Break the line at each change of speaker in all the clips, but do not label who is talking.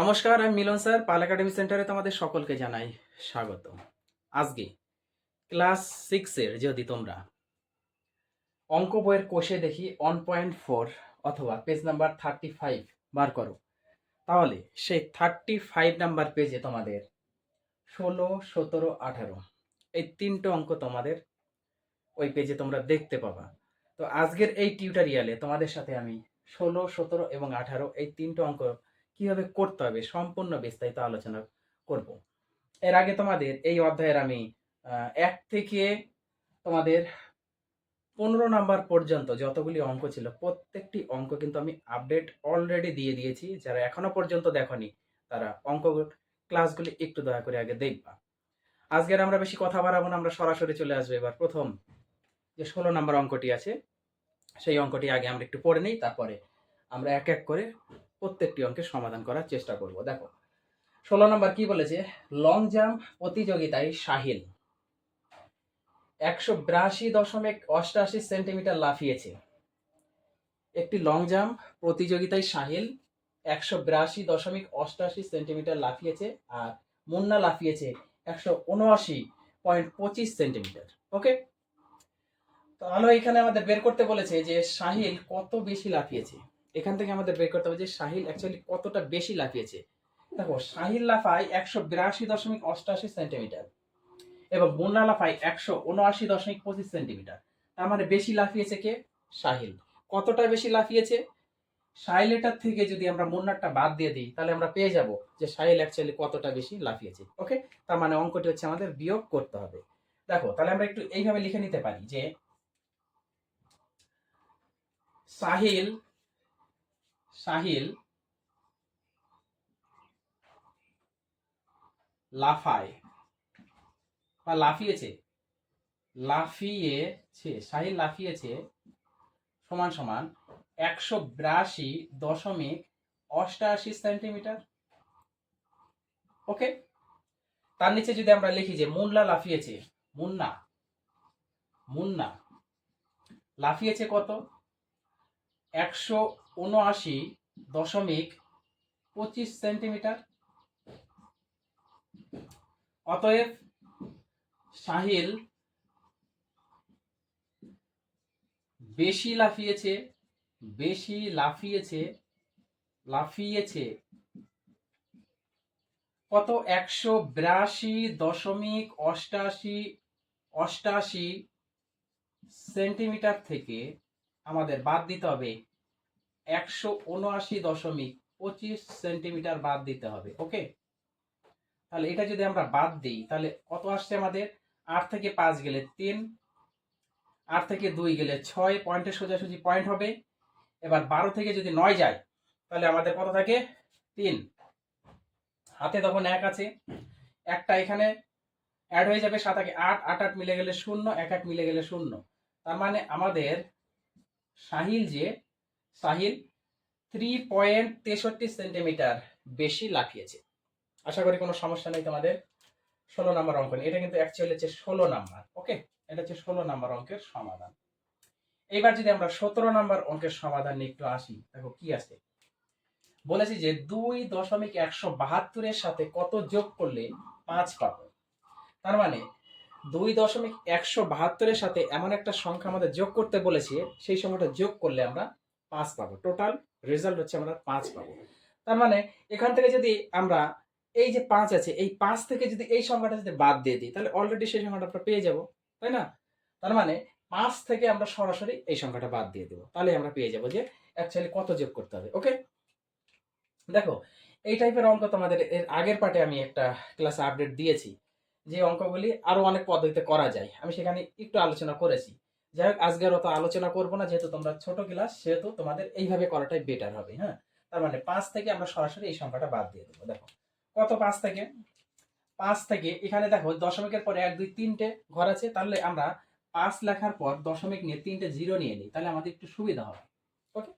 নমস্কার, আমি মিলন স্যার। পাল একাডেমি সেন্টারে তোমাদের সকলকে জানাই স্বাগত আজকে ক্লাস সিক্সের যদি তোমরা অঙ্ক বইয়ের কোষে দেখি ওয়ান পয়েন্ট ফোর অথবা পেজ নাম্বার থার্টি ফাইভ বার করো, তাহলে সেই থার্টি ফাইভ নাম্বার পেজে তোমাদের ষোলো, সতেরো, আঠারো, এই তিনটে অঙ্ক তোমাদের ওই পেজে তোমরা দেখতে পাবা। তো আজকের এই টিউটোরিয়ালে তোমাদের সাথে আমি ষোলো, সতেরো এবং আঠারো এই তিনটে অঙ্ক কীভাবে করতে হবে সম্পূর্ণ বিস্তারিত আলোচনা করব। এর আগে তোমাদের এই অধ্যায়ের আমি এক থেকে তোমাদের পনেরো নাম্বার পর্যন্ত যতগুলি অঙ্ক ছিল, প্রত্যেকটি অঙ্ক কিন্তু আমি আপডেট অলরেডি দিয়ে দিয়েছি। যারা এখনও পর্যন্ত দেখনি, তারা অঙ্ক ক্লাসগুলি একটু দয়া করে আগে দেখবা। আজকের আমরা বেশি কথা বাড়াবো না, আমরা সরাসরি চলে আসব এবার। প্রথম যে ষোলো নাম্বার অঙ্কটি আছে, সেই অঙ্কটি আগে আমরা একটু পড়ে নিই, তারপরে আমরা এক এক করে প্রত্যেকটি অঙ্কের সমাধান করার চেষ্টা করব। দেখো, ষোলো নম্বর কি বলেছে? লং জাম্প প্রতিযোগিতায় সাহিল একশো বিরাশি দশমিক অষ্টাশি সেন্টিমিটার লাফিয়েছে। একটি লং জাম্প প্রতিযোগিতায় সাহিল একশো বিরাশি দশমিক অষ্টাশি সেন্টিমিটার লাফিয়েছে আর মুন্না লাফিয়েছে একশো উনআশি পয়েন্ট পঁচিশ সেন্টিমিটার। ওকে? তাহলে এখানে আমাদের বের করতে বলেছে যে সাহিল কত বেশি লাফিয়েছে? এখান থেকে আমাদের বের করতে হবে যে সাহিল অ্যাকচুয়ালি কতটা বেশি লাফিয়েছে। দেখো সাহিল লাফায় একশো বিরাশি দশমিক অষ্টাশি সেন্টিমিটার এবং মুন্না লাফায় একশো উনআশি দশমিক পঁচিশ সেন্টিমিটার। তার মানে বেশি লাফিয়েছে কে? সাহিল কতটা বেশি লাফিয়েছে? সাহিলেটার থেকে যদি আমরা মুন্নারটা বাদ দিয়ে দিই, তাহলে আমরা পেয়ে যাব যে সাহিল অ্যাকচুয়ালি কতটা বেশি লাফিয়েছে, ওকে? তার মানে অঙ্কটি হচ্ছে আমাদের বিয়োগ করতে হবে। দেখো, তাহলে আমরা একটু এইভাবে লিখে নিতে পারি যে সাহিল সাহিল লাফায় বা লাফিয়েছে লাফিয়েছে, সাহিল লাফিয়েছে সমান সমান একশো বিরাশি দশমিক অষ্টাশি সেন্টিমিটার। ওকে? তার নিচে যদি আমরা লিখি যে মুন্না লাফিয়েছে, মুন্না মুন্না, লাফিয়েছে কত? একশো উনআশি দশমিক পঁচিশ সেন্টিমিটার। অতএব সাহিল বেশি লাফিয়েছে বেশি লাফিয়েছে লাফিয়েছে। কত? একশো বিরাশি দশমিক অষ্টাশি অষ্টাশি সেন্টিমিটার থেকে আমাদের বাদ দিতে হবে। একশো উনআশি দশমিক পঁচিশ সেন্টিমিটার বাদ দিতে হবে ওকে তাহলে এটা যদি আমরা বাদ দিই, তাহলে কত আসছে আমাদের? আট থেকে পাঁচ গেলে তিন, আট থেকে দুই গেলে ছয়, পয়েন্টের সোজাসুজি পয়েন্ট হবে। এবার বারো থেকে যদি নয় যায়, তাহলে আমাদের কত থাকে? তিন। হাতে তখন এক আছে। একটা এখানে অ্যাড হয়ে যাবে সাত আগে আট আট আট মিলে গেলে শূন্য, এক এক মিলে গেলে শূন্য। তার মানে আমাদের সাহিল যে সাহিল থ্রি পয়েন্ট তেষট্টি সেন্টিমিটার বেশি লাফিয়েছে। আশা করি কোনো সমস্যা নেই তোমাদের। ষোলো নাম্বার অঙ্ক। এটা কিন্তু অ্যাকচুয়ালি হচ্ছে ষোলো নাম্বার ওকে এটা হচ্ছে ষোলো নাম্বার অঙ্কের সমাধান। এইবার যদি আমরা সতেরো নাম্বার অঙ্কের সমাধান নিয়ে একটু আসি, দেখো কি আছে। বলেছি যে দুই দশমিক একশো বাহাত্তরের সাথে কত যোগ করলে পাঁচ পাবো? তার মানে দুই দশমিক একশো বাহাত্তরের সাথে এমন একটা সংখ্যা আমাদের যোগ করতে বলেছে, সেই সংখ্যাটা যোগ করলে আমরা পাঁচ পাবো। টোটাল রেজাল্ট হচ্ছে আমরা পাঁচ পাবো। তার মানে এখান থেকে যদি আমরা এই যে পাঁচ আছে, এই পাঁচ থেকে যদি এই সংখ্যাটা যদি বাদ দিয়ে দিই, তাহলে অলরেডি সেই সংখ্যাটা আমরা পেয়ে যাব, তাই না? তার মানে পাঁচ থেকে আমরা সরাসরি এই সংখ্যাটা বাদ দিয়ে দেবো। তাহলে আমরা পেয়ে যাব যে অ্যাকচুয়ালি কত যোগ করতে হবে ওকে দেখো, এই টাইপের অঙ্ক তোমাদের এর আগের পার্টে আমি একটা ক্লাসে আপডেট দিয়েছি, যে অঙ্কগুলি আরও অনেক পদ্ধতিতে করা যায়। আমি সেখানে একটু আলোচনা করেছি। যাই হোক, আজকের অত আলোচনা করব না, যেহেতু তোমরা ছোট ক্লাস, সেহেতু তোমাদের এইভাবে করাটাই বেটার হবে হ্যাঁ? তার মানে পাঁচ থেকে আমরা সরাসরি এই সংখ্যাটা বাদ দিয়ে দেবো, দেখো। কত পাঁচ থেকে? পাঁচ থেকে, এখানে দেখো, দশমিকের পরে এক, দুই, তিনটে ঘর আছে, তাহলে আমরা পাঁচ লেখার পর দশমিক নিয়ে তিনটে জিরো নিয়ে নিই, তাহলে আমাদের একটু সুবিধা হবে ওকে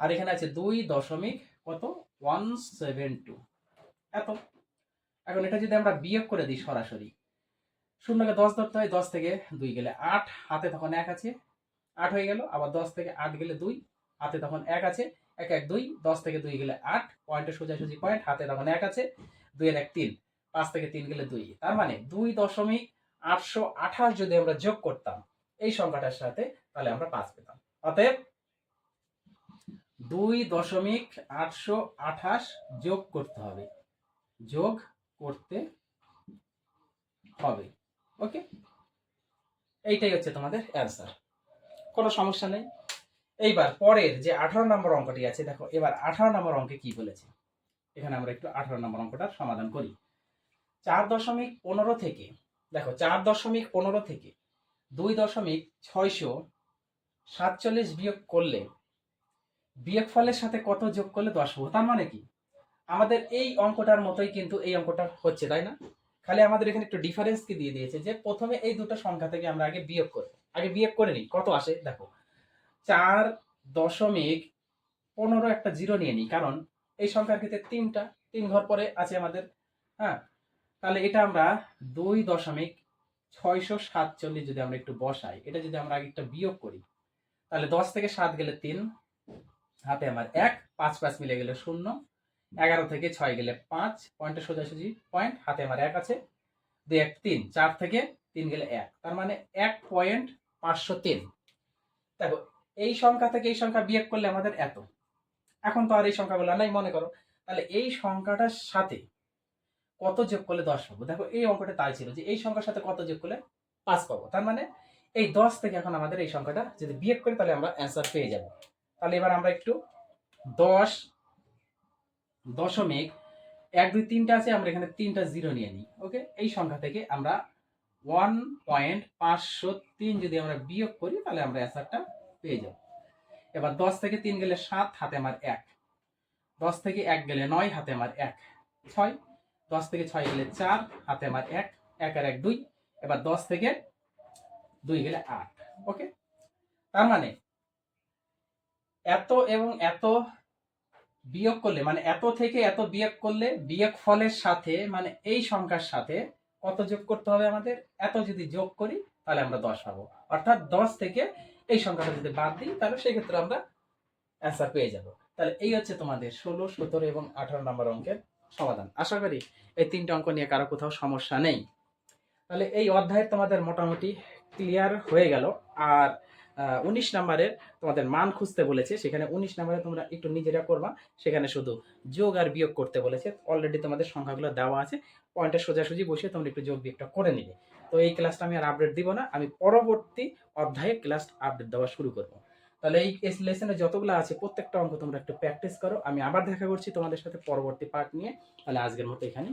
আর এখানে আছে দুই দশমিক কত? ওয়ান সেভেন টু এত। এখন এটা যদি আমরা বিয়োগ করে দিই সরাসরি শূন্যকে দশ ধরতে হয়, দশ থেকে দুই গেলে আট হাতে তখন এক আছে, আট হয়ে গেল, আবার দশ থেকে আট গেলে দুই হাতে তখন এক আছে, এক এক, দুই, দশ থেকে দুই গেলে আট, পয়েন্টের সোজাসুজি পয়েন্ট, হাতে তখন এক আছে, দুইয়ের এক তিন, পাঁচ থেকে তিন গেলে দুই, তার মানে দুই দশমিক আটশো আঠাশ যদি আমরা যোগ করতাম, এই সংখ্যাটার সাথে তাহলে আমরা পাঁচ পেতাম। অতএব দুই দশমিক আটশো আঠাশ যোগ করতে হবে, যোগ করতে হবে। ওকে এইটাই হচ্ছে তোমাদের অ্যান্সার কোনো সমস্যা নেই। এইবার পরের যে আঠারো নম্বর অঙ্কটি আছে, দেখো, এবার আঠারো নম্বর অঙ্কে কি বলেছে? এখানে আমরা একটু আঠারো নম্বর অঙ্কটার সমাধান করি। চার দশমিক পনেরো থেকে, দেখো, চার দশমিক পনেরো থেকে দুই দশমিক ছয়শো সাতচল্লিশ বিয়োগ করলে বিয়োগ ফলের সাথে কত যোগ করলে দশ হব? তার মানে কি? আমাদের এই অঙ্কটার মতোই কিন্তু এই অঙ্কটা হচ্ছে, তাই না? খালি আমাদের এখানে একটু ডিফারেন্স কি দিয়ে দিয়েছে যে প্রথমে এই দুটো সংখ্যা থেকে আমরা আগে বিয়োগ করব আগে বিয়োগ করে নিই, কত আসে? দেখো, চার দশমিক পনেরো একটা জিরো নিয়ে নিই, কারণ এই সংখ্যার ক্ষেত্রে তিনটা, তিন ঘর পরে আছে আমাদের হ্যাঁ? তাহলে এটা আমরা দুই দশমিক ছয়শো সাতচল্লিশ যদি আমরা একটু বসাই, এটা যদি আমরা আগে একটা বিয়োগ করি, তাহলে দশ থেকে সাত গেলে তিন, হাতে আমার এক, পাঁচ পাঁচ মিলে গেলে শূন্য এগারো থেকে ছয় গেলে পাঁচ পয়েন্টের সোজাসুজি পয়েন্ট, হাতে আমার এক আছে। দুই এক, তিন, চার থেকে তিন গেলে এক। তার মানে এক পয়েন্ট পাঁচশো তিন। দেখো, এই সংখ্যা থেকে এই সংখ্যা বিয়োগ করলে আমাদের এত। এখন তো আর এই সংখ্যাগুলো নাই, মনে করো। তাহলে এই সংখ্যাটার সাথে কত যোগ করলে দশ পাবো? দেখো, এই অঙ্কটা তাই ছিল যে এই সংখ্যার সাথে কত যোগ করলে পাঁচ পাবো। তার মানে এই দশ থেকে এখন আমাদের এই সংখ্যাটা যদি বিয়োগ করি, তাহলে আমরা অ্যান্সার পেয়ে যাব। তাহলে এবার আমরা একটু দশ দশমিক এক দুই তিনটা আছে, আমরা এখানে তিনটা জিরো নিয়ে নিই, ওকে? এই সংখ্যা থেকে আমরা ওয়ান পয়েন্ট পাঁচশো তিন যদি আমরা বিয়োগ করি, তাহলে আমরা অ্যান্সারটা পেয়ে যাব। এবার দশ থেকে তিন গেলে সাত, হাতে আমার এক। দশ থেকে এক গেলে নয়, হাতে আমার এক। ছয়। দশ থেকে ছয় গেলে চার, হাতে আমার এক। এক আর এক দুই। এবার দশ থেকে দুই গেলে আট, ওকে? তার মানে এত এবং এত বিয়োগ করলে মানে এত থেকে এত বিয়োগ করলে বিয়োগ ফলের সাথে মানে এই সংখ্যার সাথে কত যোগ করতে হবে আমাদের? এত যদি যোগ করি, তাহলে আমরা দশ পাবো। অর্থাৎ দশ থেকে এই সংখ্যাটা যদি বাদ দিই, তাহলে সেই ক্ষেত্রে আমরা অ্যান্সার পেয়ে যাব। তাহলে এই হচ্ছে তোমাদের ষোলো, সতেরো এবং আঠারো নম্বর অঙ্কের সমাধান। আশা করি এই তিনটে অঙ্ক নিয়ে কারও কোথাও সমস্যা নেই। তাহলে এই অধ্যায়ের তোমাদের মোটামুটি ক্লিয়ার হয়ে গেল। আর উনিশ নাম্বারের তোমাদের মান খুঁজতে বলেছে। সেখানে উনিশ নাম্বারে তোমরা একটু নিজেরা করবা। সেখানে শুধু যোগ আর বিয়োগ করতে বলেছে। অলরেডি তোমাদের সংখ্যাগুলো দেওয়া আছে। পয়েন্টের সোজাসুজি বসে তোমরা একটু যোগ বিয়োগটা করে নিবে। তো এই ক্লাসটা আমি আর আপডেট দিব না। আমি পরবর্তী অধ্যায়ে ক্লাস আপডেট দেওয়া শুরু করব। তাহলে এই লেসনে যতগুলো আছে, প্রত্যেকটা অঙ্ক তোমরা একটু প্র্যাকটিস করো। আমি আবার দেখা করছি তোমাদের সাথে পরবর্তী পার্ট নিয়ে। তাহলে আজকের মতো এখানে